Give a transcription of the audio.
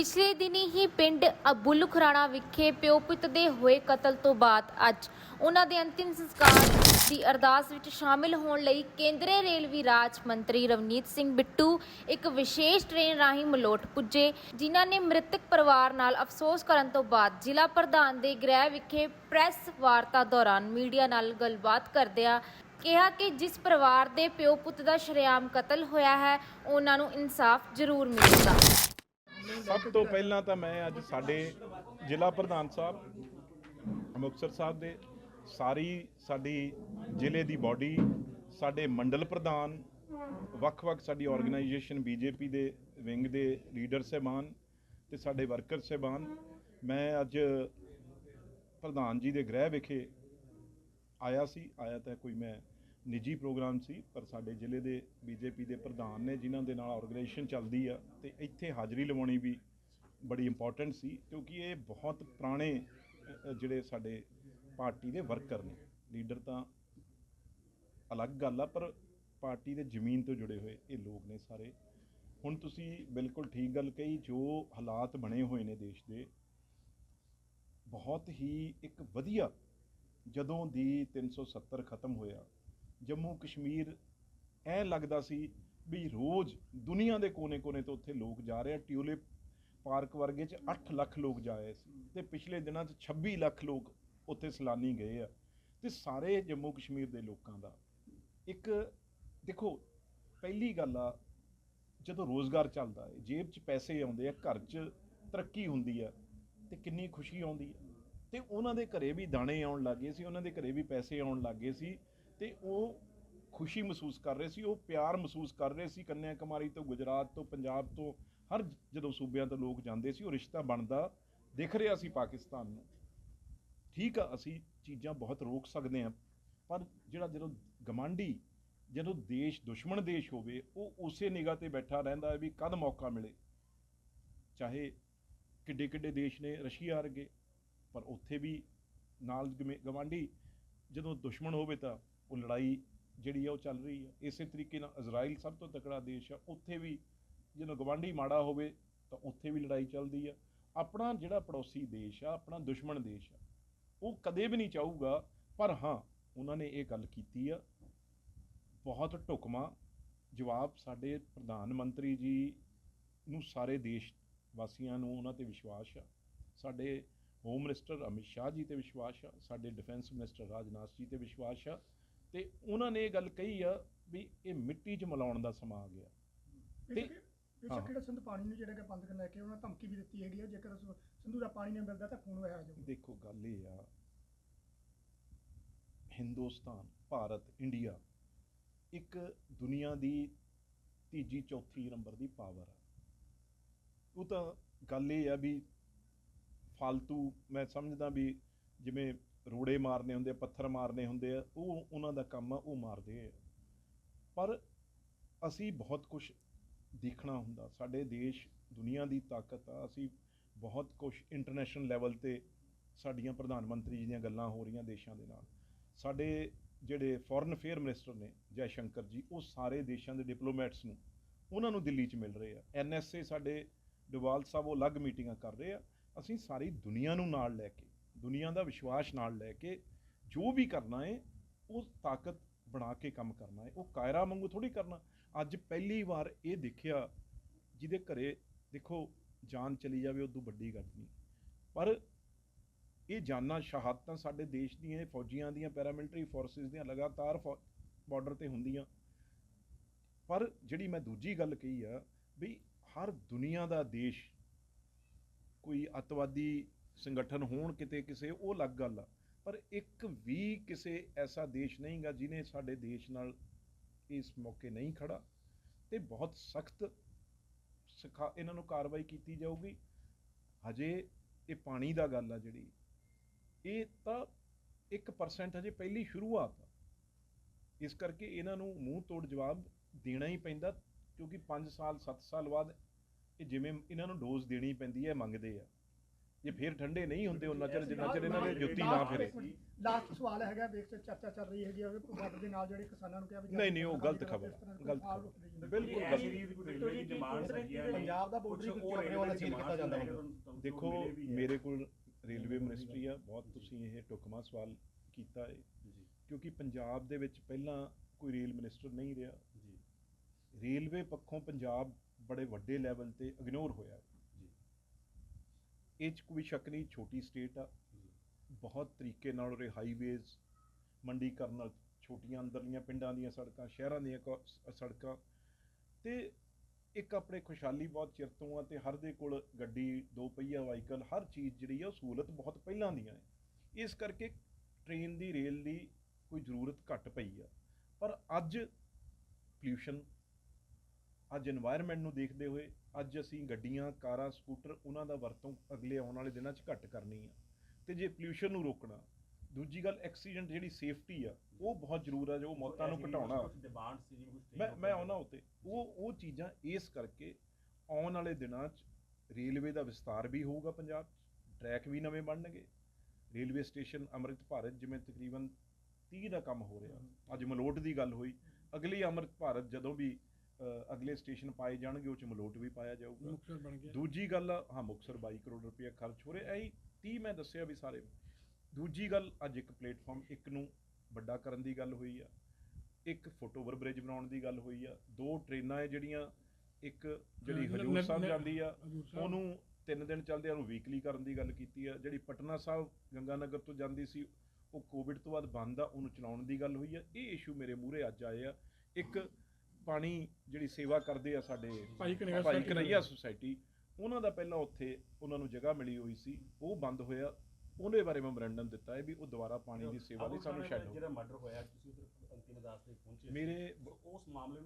ਪਿਛਲੇ ਦਿਨੀ ਹੀ ਪਿੰਡ ਅਬੁੱਲ ਖਰਾਣਾ ਵਿਖੇ ਪਿਓ ਪੁੱਤ ਦੇ ਹੋਏ ਕਤਲ ਤੋਂ ਬਾਅਦ ਅੱਜ ਉਹਨਾਂ ਦੇ ਅੰਤਿਮ ਸੰਸਕਾਰ ਦੀ ਅਰਦਾਸ ਵਿੱਚ ਸ਼ਾਮਿਲ ਹੋਣ ਲਈ ਕੇਂਦਰੀ ਰੇਲਵੇ ਰਾਜ ਮੰਤਰੀ ਰਵਨੀਤ ਸਿੰਘ ਬਿੱਟੂ ਇੱਕ ਵਿਸ਼ੇਸ਼ ਟ੍ਰੇਨ ਰਾਹੀਂ ਮਲੋਟ ਪੁੱਜੇ, ਜਿਨ੍ਹਾਂ ਨੇ ਮ੍ਰਿਤਕ ਪਰਿਵਾਰ ਨਾਲ ਅਫਸੋਸ ਕਰਨ ਤੋਂ ਬਾਅਦ ਜ਼ਿਲ੍ਹਾ ਪ੍ਰਧਾਨ ਦੇ ਗ੍ਰਹਿ ਵਿਖੇ ਪ੍ਰੈਸ ਵਾਰਤਾ ਦੌਰਾਨ ਮੀਡੀਆ ਨਾਲ ਗੱਲਬਾਤ ਕਰਦਿਆਂ ਕਿਹਾ ਕਿ ਜਿਸ ਪਰਿਵਾਰ ਦੇ ਪਿਓ ਪੁੱਤ ਦਾ ਸ਼ਰੇਆਮ ਕਤਲ ਹੋਇਆ ਹੈ, ਉਹਨਾਂ ਨੂੰ ਇਨਸਾਫ ਜ਼ਰੂਰ ਮਿਲੇਗਾ। ਸਭ ਤੋਂ ਪਹਿਲਾਂ ਤਾਂ ਮੈਂ ਅੱਜ ਸਾਡੇ ਜ਼ਿਲ੍ਹਾ ਪ੍ਰਧਾਨ ਸਾਹਿਬ, ਮੁਕਤਸਰ ਸਾਹਿਬ ਦੇ ਸਾਰੀ ਸਾਡੀ ਜ਼ਿਲ੍ਹੇ ਦੀ ਬਾਡੀ ਸਾਡੇ ਮੰਡਲ ਪ੍ਰਧਾਨ, ਵੱਖ-ਵੱਖ ਸਾਡੀ ਆਰਗੇਨਾਈਜੇਸ਼ਨ ਬੀਜੇਪੀ ਦੇ ਵਿੰਗ ਦੇ ਲੀਡਰ ਸਹਿਬਾਨ ਤੇ ਸਾਡੇ ਵਰਕਰ ਸਹਿਬਾਨ। ਮੈਂ ਅੱਜ ਪ੍ਰਧਾਨ ਜੀ ਦੇ ਗ੍ਰਹਿ ਵਿਖੇ ਆਇਆ ਸੀ। ਆਇਆ ਤਾਂ ਕੋਈ ਮੈਂ ਨਿੱਜੀ ਪ੍ਰੋਗਰਾਮ ਸੀ, ਪਰ ਸਾਡੇ ਜ਼ਿਲ੍ਹੇ ਦੇ ਬੀਜੇਪੀ ਦੇ ਪ੍ਰਧਾਨ ਨੇ ਜਿਨ੍ਹਾਂ ਦੇ ਨਾਲ ਆਰਗੇਨਾਈਜੇਸ਼ਨ ਚੱਲਦੀ ਆ ਤੇ ਇੱਥੇ ਹਾਜ਼ਰੀ ਲਵਾਉਣੀ ਵੀ ਬੜੀ ਇੰਪੋਰਟੈਂਟ ਸੀ, ਕਿਉਂਕਿ ਇਹ ਬਹੁਤ ਪੁਰਾਣੇ ਜਿਹੜੇ ਸਾਡੇ ਪਾਰਟੀ ਦੇ ਵਰਕਰ ਨੇ। ਲੀਡਰ ਤਾਂ ਅਲੱਗ ਗੱਲ ਆ, ਪਰ ਪਾਰਟੀ ਦੇ ਜ਼ਮੀਨ ਤੋਂ ਜੁੜੇ ਹੋਏ ਇਹ ਲੋਕ ਨੇ ਸਾਰੇ। ਹੁਣ ਤੁਸੀਂ ਬਿਲਕੁਲ ਠੀਕ ਗੱਲ ਕਹੀ, ਜੋ ਹਾਲਾਤ ਬਣੇ ਹੋਏ ਨੇ ਦੇਸ਼ ਦੇ, ਬਹੁਤ ਹੀ ਇੱਕ ਵਧੀਆ, ਜਦੋਂ ਦੀ 370 ਖਤਮ ਹੋਇਆ ਜੰਮੂ ਕਸ਼ਮੀਰ ਐ ਲੱਗਦਾ ਸੀ ਵੀ ਰੋਜ਼ ਦੁਨੀਆ ਦੇ ਕੋਨੇ-ਕੋਨੇ ਤੋਂ ਉੱਥੇ ਲੋਕ ਜਾ ਰਹੇ ਆ। ਟਿਊਲਿਪ ਪਾਰਕ ਵਰਗੇ ਚ 8 ਲੱਖ ਲੋਕ ਜਾ ਰਹੇ ਸੀ ਤੇ ਪਿਛਲੇ ਦਿਨਾਂ ਚ 26 ਲੱਖ ਲੋਕ ਉੱਥੇ ਸੈਲਾਨੀ ਗਏ ਆ। ਤੇ ਸਾਰੇ ਜੰਮੂ ਕਸ਼ਮੀਰ ਦੇ ਲੋਕਾਂ ਦਾ ਇੱਕ ਦੇਖੋ, ਪਹਿਲੀ ਗੱਲ ਆ, ਜਦੋਂ ਰੋਜ਼ਗਾਰ ਚੱਲਦਾ ਹੈ ਜੇਬ 'ਚ ਪੈਸੇ ਆਉਂਦੇ ਆ, ਘਰ 'ਚ ਤਰੱਕੀ ਹੁੰਦੀ ਆ ਤੇ ਕਿੰਨੀ ਖੁਸ਼ੀ ਆਉਂਦੀ ਆ। ਤੇ ਉਹਨਾਂ ਦੇ ਘਰੇ ਵੀ ਦਾਣੇ ਆਉਣ ਲੱਗੇ ਸੀ, ਉਹਨਾਂ ਦੇ ਘਰੇ ਵੀ ਪੈਸੇ ਆਉਣ ਲੱਗੇ ਸੀ। ਤੇ ਉਹ ਖੁਸ਼ੀ ਮਹਿਸੂਸ ਕਰ ਰਹੇ ਸੀ, ਉਹ ਪਿਆਰ ਮਹਿਸੂਸ ਕਰ ਰਹੇ ਸੀ ਕੰਨਿਆ ਕੁਮਾਰੀ ਤੋਂ, ਗੁਜਰਾਤ ਤੋਂ, ਪੰਜਾਬ ਤੋਂ, ਹਰ ਜਦੋਂ ਸੂਬਿਆਂ ਤੋਂ ਲੋਕ ਜਾਂਦੇ ਸੀ, ਉਹ ਰਿਸ਼ਤਾ ਬਣਦਾ ਦਿਖ ਰਿਹਾ ਸੀ ਪਾਕਿਸਤਾਨ ਨੂੰ। ਠੀਕ ਆ, ਅਸੀਂ ਚੀਜ਼ਾਂ ਬਹੁਤ ਰੋਕ ਸਕਦੇ ਹਾਂ, ਪਰ ਜਿਹੜਾ ਜਦੋਂ ਗਮਾਂਡੀ, ਜਦੋਂ ਦੇਸ਼, ਦੁਸ਼ਮਣ ਦੇਸ਼ ਹੋਵੇ, ਉਹ ਉਸੇ ਨਿਗਾਹ ਤੇ ਬੈਠਾ ਰਹਿੰਦਾ ਹੈ ਵੀ ਕਦ ਮੌਕਾ ਮਿਲੇ। ਚਾਹੇ ਕਿੱਡੇ ਕਿੱਡੇ ਦੇਸ਼ ਨੇ ਰਸ਼ੀਆ ਵਰਗੇ, ਪਰ ਉੱਥੇ ਵੀ ਨਾਲ ਗਵਾਂਢੀ ਜਦੋਂ ਦੁਸ਼ਮਣ ਹੋਵੇ ਤਾਂ ਉਹ ਲੜਾਈ ਜਿਹੜੀ ਆ ਉਹ ਚੱਲ ਰਹੀ ਆ। ਇਸੇ ਤਰੀਕੇ ਨਾਲ ਇਜ਼ਰਾਈਲ ਸਭ ਤੋਂ ਤਕੜਾ ਦੇਸ਼ ਆ। ਉੱਥੇ ਵੀ ਜਦੋਂ ਗਵਾਂਢੀ ਮਾੜਾ ਹੋਵੇ ਤਾਂ ਉੱਥੇ ਵੀ ਲੜਾਈ ਚੱਲਦੀ ਆ। ਆਪਣਾ ਜਿਹੜਾ ਪੜੋਸੀ ਦੇਸ਼ ਆ, ਆਪਣਾ ਦੁਸ਼ਮਣ ਦੇਸ਼ ਆ, ਉਹ ਕਦੇ ਵੀ ਨਹੀਂ ਚਾਹੂਗਾ। ਪਰ ਹਾਂ, ਉਹਨਾਂ ਨੇ ਇਹ ਗੱਲ ਕੀਤੀ ਆ। ਬਹੁਤ ਢੁਕਮਾ ਜਵਾਬ ਸਾਡੇ ਪ੍ਰਧਾਨ ਮੰਤਰੀ ਜੀ ਨੂੰ ਸਾਰੇ ਦੇਸ਼ ਵਾਸੀਆਂ ਨੂੰ ਉਹਨਾਂ ਤੇ ਵਿਸ਼ਵਾਸ ਆ। ਸਾਡੇ ਹੋਮ ਮਿਨਿਸਟਰ ਅਮਿਤ ਸ਼ਾਹ ਜੀ ਤੇ ਵਿਸ਼ਵਾਸ ਆ। ਸਾਡੇ ਡਿਫੈਂਸ ਮਿਨਿਸਟਰ ਰਾਜਨਾਥ ਜੀ ਤੇ ਵਿਸ਼ਵਾਸ ਆ। ਤੇ ਉਹਨਾਂ ਨੇ ਇਹ ਗੱਲ ਕਹੀ ਆ ਵੀ ਇਹ ਮਿੱਟੀ 'ਚ ਮਿਲਾਉਣ ਦਾ ਸਮਾਂ ਆ ਗਿਆ। ਤੇ- ਹਾਂ। ਕਿਹੜਾ ਸਿੰਧ ਪਾਣੀ ਨੂੰ ਜਿਹੜਾ ਕਿ ਬੰਦ ਕਰਨ ਲੈ ਕੇ ਉਹਨਾਂ ਨੇ ਧਮਕੀ ਵੀ ਦਿੱਤੀ ਹੈਗੀ ਆ? ਜੇਕਰ ਸਿੰਧੂ ਦਾ ਪਾਣੀ ਨਹੀਂ ਮਿਲਦਾ ਤਾਂ ਖੂਨ ਵਹਿ ਜਾਊਗਾ। ਦੇਖੋ ਗੱਲ ਇਹ ਆ ਹਿੰਦੁਸਤਾਨ ਭਾਰਤ ਇੰਡੀਆ ਇੱਕ ਦੁਨੀਆ ਦੀ ਤੀਜੀ ਚੌਥੀ ਨੰਬਰ ਦੀ ਪਾਵਰ ਆ। ਉਹ ਤਾਂ ਗੱਲ ਇਹ ਆ ਵੀ ਫालतू ਮੈਂ ਸਮਝਦਾ ਵੀ ਜਿਵੇਂ ਰੋੜੇ ਮਾਰਨੇ ਹੁੰਦੇ ਆ, ਪੱਥਰ ਮਾਰਨੇ ਹੁੰਦੇ ਆ, ਉਹ ਉਹਨਾਂ ਦਾ ਕੰਮ ਆ, ਉਹ ਮਾਰਦੇ ਆ। ਪਰ ਅਸੀਂ ਬਹੁਤ ਕੁਝ ਦੇਖਣਾ ਹੁੰਦਾ, ਸਾਡੇ ਦੇਸ਼, ਦੁਨੀਆ ਦੀ ਤਾਕਤ ਆ, ਅਸੀਂ ਬਹੁਤ ਕੁਝ ਇੰਟਰਨੈਸ਼ਨਲ ਲੈਵਲ ਤੇ ਸਾਡੀਆਂ ਪ੍ਰਧਾਨ ਮੰਤਰੀ ਜੀ ਦੀਆਂ ਗੱਲਾਂ ਹੋ ਰਹੀਆਂ ਦੇਸ਼ਾਂ ਦੇ ਨਾਲ। ਸਾਡੇ ਜਿਹੜੇ ਫੋਰਨ ਅਫੇਅਰ ਮਿਨਿਸਟਰ ਨੇ ਜੈ ਸ਼ੰਕਰ ਜੀ, ਉਹ ਸਾਰੇ ਦੇਸ਼ਾਂ ਦੇ ਡਿਪਲੋਮੈਟਸ ਨੂੰ, ਉਹਨਾਂ ਨੂੰ ਦਿੱਲੀ 'ਚ ਮਿਲ ਰਹੇ ਆ। ਐਨਐਸਏ ਸਾਡੇ ਡੋਵਾਲ ਸਾਹਿਬ, ਉਹ ਅਲੱਗ ਮੀਟਿੰਗਾਂ ਕਰ ਰਹੇ ਆ। ਅਸੀਂ ਸਾਰੀ ਦੁਨੀਆ ਨੂੰ ਨਾਲ ਲੈ ਕੇ ਦੁਨੀਆ ਦਾ ਵਿਸ਼ਵਾਸ ਨਾਲ ਲੈ ਕੇ ਜੋ ਵੀ ਕਰਨਾ ਹੈ ਉਹ ਤਾਕਤ ਬਣਾ ਕੇ ਕੰਮ ਕਰਨਾ ਹੈ ਉਹ ਕਾਇਰਾ ਵਾਂਗੂ ਥੋੜੀ ਕਰਨਾ। ਅੱਜ ਪਹਿਲੀ ਵਾਰ ਇਹ ਦੇਖਿਆ, ਜਿਹਦੇ ਘਰੇ ਦੇਖੋ ਜਾਨ ਚਲੀ ਜਾਵੇ, ਉਦੋਂ ਵੱਡੀ ਗੱਲ ਨਹੀਂ। ਪਰ ਇਹ ਜਾਨਾਂ ਸ਼ਹਾਦਤਾਂ ਸਾਡੇ ਦੇਸ਼ ਦੀਆਂ ਫੌਜੀਆਂ ਦੀਆਂ, ਪੈਰਾਮਿਲਟਰੀ ਫੋਰਸਿਸ ਦੀਆਂ, ਲਗਾਤਾਰ ਬਾਰਡਰ ਤੇ ਹੁੰਦੀਆਂ। ਪਰ ਜਿਹੜੀ ਮੈਂ ਦੂਜੀ ਗੱਲ ਕਹੀ ਆ ਵੀ ਹਰ ਦੁਨੀਆ ਦਾ ਦੇਸ਼ ਕੋਈ ਅਤਵਾਦੀ ਸੰਗਠਨ ਹੋਣ ਕਿਤੇ ਕਿਸੇ, ਉਹ ਅਲੱਗ ਗੱਲ ਆ। ਪਰ ਇੱਕ ਵੀ ਕਿਸੇ ਐਸਾ ਦੇਸ਼ ਨਹੀਂਗਾ ਜਿਨੇ ਸਾਡੇ ਦੇਸ਼ ਨਾਲ ਇਸ ਮੌਕੇ ਨਹੀਂ ਖੜਾ। ਤੇ ਬਹੁਤ ਸਖਤ ਸਿਖਾ, ਇਹਨਾਂ ਨੂੰ ਕਾਰਵਾਈ ਕੀਤੀ ਜਾਊਗੀ। ਹਜੇ ਇਹ ਪਾਣੀ ਦਾ ਗੱਲ ਆ ਜਿਹੜੀ। ਇਹ ਤਾਂ 1% ਹਜੇ ਪਹਿਲੀ ਸ਼ੁਰੂਆਤ ਆ। ਇਸ ਕਰਕੇ ਇਹਨਾਂ ਨੂੰ ਮੂੰਹ ਤੋੜ ਜਵਾਬ ਦੇਣਾ ਹੀ ਪੈਂਦਾ, ਕਿਉਂਕਿ 5 ਸਾਲ 7 ਸਾਲ ਬਾਅਦ ਇਹ ਜਿਵੇਂ ਇਹਨਾਂ ਨੂੰ ਡੋਜ਼ ਦੇਣੀ ਪੈਂਦੀ ਹੈ ਮੰਗਦੇ ਆ। ਜੇ ਫੇਰ ਠੰਡੇ ਨਹੀਂ ਹੁੰਦੇ ਉਹਨਾਂ ਚਿਰ ਜਿੰਨਾ ਚਿਰ ਇਹਨਾਂ ਦੇ ਜੁੱਤੀ ਨਾ ਫੇਰੇ। ਲਾਸਟ ਸਵਾਲ ਹੈਗਾ ਵੇਖ ਤੇ ਚਰਚਾ ਚੱਲ ਰਹੀ ਹੈਗੀ ਆ ਬਾਰਡਰ ਦੇ ਨਾਲ ਜਿਹੜੇ ਕਿਸਾਨਾਂ ਨੂੰ ਕਿਹਾ ਵੀ ਨਹੀਂ ਨਹੀਂ ਉਹ ਗਲਤ ਖਬਰ ਗਲਤ। ਬਿਲਕੁਲ ਗਲਤ। ਪੰਜਾਬ ਦਾ ਹੀ ਕਿਉਂ ਆਪਣੇ ਵੱਲ ਸੀਲ ਕੀਤਾ ਜਾਂਦਾ ਹੈ? ਦੇਖੋ ਮੇਰੇ ਕੋਲ ਰੇਲਵੇ ਮਿਨਿਸਟਰੀ ਆ ਬਹੁਤ ਤੁਸੀਂ ਇਹ ਟੁਕਮਾ ਸਵਾਲ ਕੀਤਾ ਹੈ ਕਿਉਂਕਿ ਪੰਜਾਬ ਦੇ ਵਿੱਚ ਪਹਿਲਾਂ ਕੋਈ ਰੇਲ ਮਿਨਿਸਟਰ ਨਹੀਂ ਰਿਹਾ। ਰੇਲਵੇ ਪੱਖੋਂ ਪੰਜਾਬ ਬੜੇ ਵੱਡੇ ਲੈਵਲ ਤੇ ਇਗਨੋਰ ਹੋਇਆ। ਇਹ 'ਚ ਕੋਈ ਸ਼ੱਕ ਨਹੀਂ, ਛੋਟੀ ਸਟੇਟ ਆ। ਬਹੁਤ ਤਰੀਕੇ ਨਾਲ ਉਹਦੇ ਹਾਈਵੇਜ਼ ਮੰਡੀਕਰਨ ਨਾਲ ਛੋਟੀਆਂ ਅੰਦਰਲੀਆਂ ਪਿੰਡਾਂ ਦੀਆਂ ਸੜਕਾਂ, ਸ਼ਹਿਰਾਂ ਦੀਆਂ ਕ- ਸੜਕਾਂ। ਤੇ ਇੱਕ ਆਪਣੇ ਖੁਸ਼ਹਾਲੀ ਬਹੁਤ ਚਿਰ ਤੋਂ ਆ ਤੇ ਹਰ ਦੇ ਕੋਲ ਗੱਡੀ, ਦੋ ਪਹੀਆ, ਵਾਹੀਕਲ, ਹਰ ਚੀਜ਼ ਜਿਹੜੀ ਆ ਉਹ ਸਹੂਲਤ ਬਹੁਤ ਪਹਿਲਾਂ ਦੀਆਂ ਹੈ ਇਸ ਕਰਕੇ ਟ੍ਰੇਨ ਦੀ ਰੇਲ ਦੀ ਕੋਈ ਜ਼ਰੂਰਤ ਘੱਟ ਪਈ ਆ। ਪਰ ਅੱਜ ਪੋਲਿਊਸ਼ਨ ਅੱਜ এনवायरमेंट ਨੂੰ ਦੇਖਦੇ ਹੋਏ ਅੱਜ ਅਸੀਂ ਗੱਡੀਆਂ ਕਾਰਾਂ ਸਕੂਟਰ ਉਹਨਾਂ ਦਾ ਵਰਤੋਂ ਅਗਲੇ ਆਉਣ ਵਾਲੇ ਦਿਨਾਂ 'ਚ ਘੱਟ ਕਰਨੀ ਆ। ਤੇ ਜੇ ਪੋਲੂਸ਼ਨ ਨੂੰ ਰੋਕਣਾ ਦੂਜੀ ਗੱਲ ਐਕਸੀਡੈਂਟ ਜਿਹੜੀ ਸੇਫਟੀ ਆ ਉਹ ਬਹੁਤ ਜ਼ਰੂਰ ਆ ਜੋ ਮੌਤਾਂ ਨੂੰ ਘਟਾਉਣਾ। ਮੈਂ ਮੈਂ ਉਹਨਾਂ ਉੱਤੇ। ਉਹ ਉਹ ਚੀਜ਼ਾਂ ਇਸ ਕਰਕੇ ਆਉਣ ਵਾਲੇ ਦਿਨਾਂ 'ਚ ਰੇਲਵੇ ਦਾ ਵਿਸਤਾਰ ਵੀ ਹੋਊਗਾ ਪੰਜਾਬ 'ਚ ਟਰੈਕ ਵੀ ਨਵੇਂ ਬਣਨਗੇ। ਰੇਲਵੇ ਸਟੇਸ਼ਨ ਅੰਮ੍ਰਿਤ ਭਾਰਤ ਜਿਵੇਂ ਤਕਰੀਬਨ 30 ਦਾ ਕੰਮ ਹੋ ਰਿਹਾ। ਅੱਜ ਮਲੋਟ ਦੀ ਗੱਲ ਹੋਈ। ਅਗਲੀ ਅੰਮ੍ਰਿਤ ਭਾਰਤ ਜਦੋਂ ਵੀ ਅਗਲੇ ਸਟੇਸ਼ਨ ਪਾਏ ਜਾਣਗੇ ਉਹ ਚ ਮਲੋਟ ਵੀ ਪਾਇਆ ਜਾਊਗਾ। ਮੁਕਤਸਰ ਬਣ ਗਿਆ। ਦੂਜੀ ਗੱਲ ਹਾਂ ਮੁਕਸਰ 22 ਕਰੋੜ ਰੁਪਏ ਖਰਚ ਹੋ ਰਿਹਾ। ਐ 30 ਮੈਂ ਦੱਸਿਆ ਵੀ ਸਾਰੇ। ਦੂਜੀ ਗੱਲ ਅੱਜ ਇੱਕ ਪਲੇਟਫਾਰਮ ਇੱਕ ਨੂੰ ਵੱਡਾ ਕਰਨ ਦੀ ਗੱਲ ਹੋਈ ਆ। ਇੱਕ ਫੁੱਟਓਵਰ ਬ੍ਰਿਜ ਬਣਾਉਣ ਦੀ ਗੱਲ ਹੋਈ ਆ। ਦੋ ਟ੍ਰੇਨਾਂ ਹੈ ਜਿਹੜੀਆਂ ਇੱਕ ਜਿਹੜੀ ਹਜੂਰ ਸਾਹਿਬ ਜਾਂਦੀ ਆ। ਉਹਨੂੰ ਤਿੰਨ ਦਿਨ ਚੱਲਦੇ ਆ ਉਹਨੂੰ ਵੀਕਲੀ ਕਰਨ ਦੀ ਗੱਲ ਕੀਤੀ ਆ। ਜਿਹੜੀ ਪਟਨਾ ਸਾਹਿਬ ਗੰਗਾਨਗਰ ਤੋਂ ਜਾਂਦੀ ਸੀ ਉਹ ਕੋਵਿਡ ਤੋਂ ਬਾਅਦ ਬੰਦ ਆ ਉਹਨੂੰ ਚਲਾਉਣ ਦੀ ਗੱਲ ਹੋਈ ਆ। ਇਹ ਇਸ਼ੂ ਮੇਰੇ ਮੂਹਰੇ ਅੱਜ ਆਏ ਆ। ਇੱਕ ਪਾਣੀ ਜਿਹੜੀ ਸੇਵਾ ਕਰਦੇ ਆ ਸਾਡੇ ਭਾਈ ਕਨ੍ਹਈਆ ਭਾਈ ਸੁਸਾਇਟੀ ਉਹਨਾਂ ਦਾ ਪਹਿਲਾਂ ਉੱਥੇ ਉਹਨਾਂ ਨੂੰ ਜਗ੍ਹਾ ਮਿਲੀ ਹੋਈ ਸੀ ਉਹ ਬੰਦ ਹੋਇਆ ਉਹਦੇ ਬਾਰੇ ਮੈਮੋਰੈਂਡਮ ਦਿੱਤਾ ਹੈ ਵੀ ਉਹ ਦੁਬਾਰਾ ਪਾਣੀ ਦੀ ਸੇਵਾ ਲਈ ਸਾਨੂੰ ਛੱਡ ਜਿਹੜਾ ਮਰਡਰ ਹੋਇਆ ਤੁਸੀਂ ਉਧਰ ਅੰਤਿਮ ਅਦਾਲਤ ਤੇ ਪਹੁੰਚੇ। ਮੇਰੇ ਉਸ ਮਾਮਲੇ